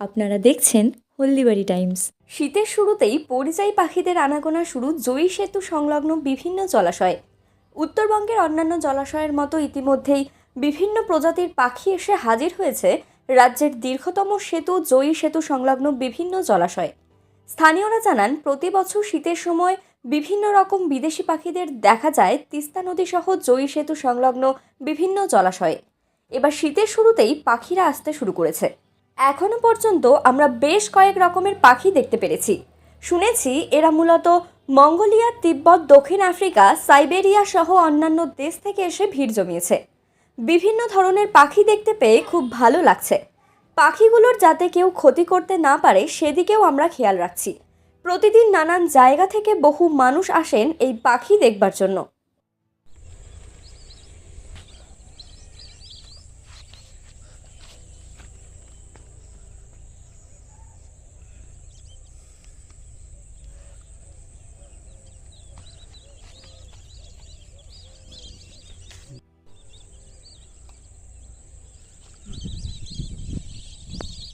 আপনারা দেখছেন হলদিবাড়ি টাইমস। শীতের শুরুতেই পরিযায়ী পাখিদের আনাগোনা শুরু জয়ী সেতু সংলগ্ন বিভিন্ন জলাশয়ে। উত্তরবঙ্গের অন্যান্য জলাশয়ের মতো ইতিমধ্যেই বিভিন্ন প্রজাতির পাখি এসে হাজির হয়েছে রাজ্যের দীর্ঘতম সেতু জয়ী সেতু সংলগ্ন বিভিন্ন জলাশয়ে। স্থানীয়রা জানান, প্রতি বছর শীতের সময় বিভিন্ন রকম বিদেশি পাখিদের দেখা যায় তিস্তা নদী সহ জয়ী সেতু সংলগ্ন বিভিন্ন জলাশয়ে। এবার শীতের শুরুতেই পাখিরা আসতে শুরু করেছে। এখনও পর্যন্ত আমরা বেশ কয়েক রকমের পাখি দেখতে পেরেছি। শুনেছি এরা মূলত মঙ্গোলিয়া, তিব্বত, দক্ষিণ আফ্রিকা, সাইবেরিয়া সহ অন্যান্য দেশ থেকে এসে ভিড় জমিয়েছে। বিভিন্ন ধরনের পাখি দেখতে পেয়ে খুব ভালো লাগছে। পাখিগুলোর যাতে কেউ ক্ষতি করতে না পারে, সেদিকেও আমরা খেয়াল রাখছি। প্রতিদিন নানান জায়গা থেকে বহু মানুষ আসেন এই পাখি দেখবার জন্য।